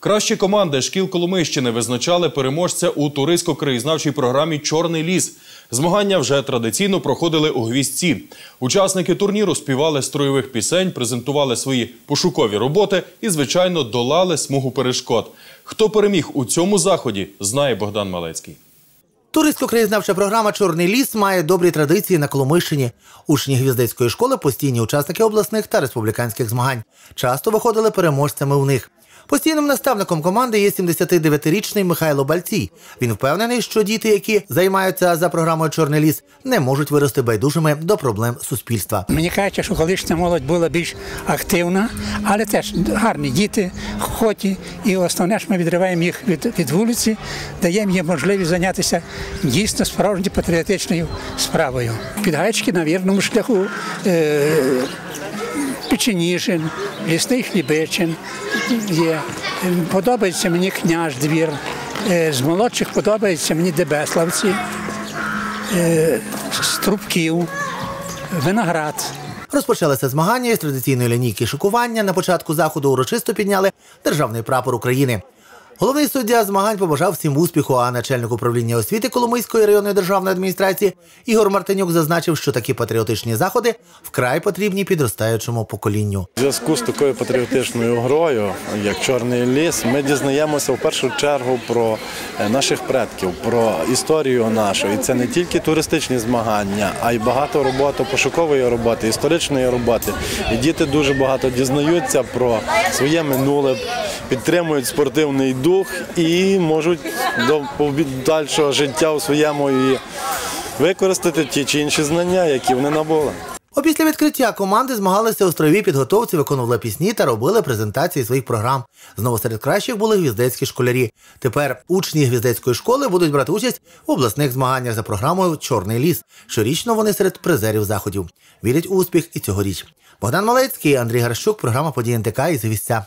Кращі команди шкіл Коломийщини визначали переможця у туристсько-краєзнавчій програмі Чорний ліс. Змагання вже традиційно проходили у гвіздці. Учасники турніру співали строєвих пісень, презентували свої пошукові роботи і, звичайно, долали смугу перешкод. Хто переміг у цьому заході, знає Богдан Малецький. Туристсько-краєзнавча програма Чорний ліс має добрі традиції на Коломийщині. Учні гвіздецької школи постійні учасники обласних та республіканських змагань. Часто виходили переможцями у них. Постійним наставником команди є 79-річний Михайло Бальцій. Він впевнений, що діти, які займаються за програмою Чорний ліс, не можуть вирости байдужими до проблем суспільства. Мені кажуть, що колишня молодь була більш активна, але теж гарні діти, хоті. І основне, що ми відриваємо їх від, від вулиці, даємо їм можливість зайнятися дійсно справжньою патріотичною справою. Під Підгайчики на вірному шляху. Е- Печеніжин, лісний хлібичин є. Подобається мені княж двір. Е, З молодших подобається мені Дебеславці, е, Струбків, Виноград. Розпочалися змагання із традиційної лінійки шикування. На початку заходу урочисто підняли державний прапор України. Головний суддя змагань побажав всім успіху, а начальник управління освіти Коломийської районної державної адміністрації Ігор Мартинюк зазначив, що такі патріотичні заходи вкрай потрібні підростаючому поколінню. У зв'язку з такою патріотичною грою, як Чорний ліс, ми дізнаємося в першу чергу про е, наших предків, про історію нашу. І це не тільки туристичні змагання, а й багато роботи, пошукової роботи, історичної роботи. І діти дуже багато дізнаються про своє минуле, підтримують спортивний дух і можуть до подальшого життя у своєму і використати ті чи інші знання, які вони набули. Опісля відкриття команди змагалися у строєвій підготовці, виконували пісні та робили презентації своїх програм. Знову серед кращих були гвіздецькі школярі. Тепер учні гвіздецької школи будуть брати участь в обласних змаганнях за програмою Чорний ліс. Щорічно вони серед призерів заходів. Вірять у успіх і цьогоріч. Богдан Малецький, Андрій Гарщук, програма «Події НТК» із Гвіздця.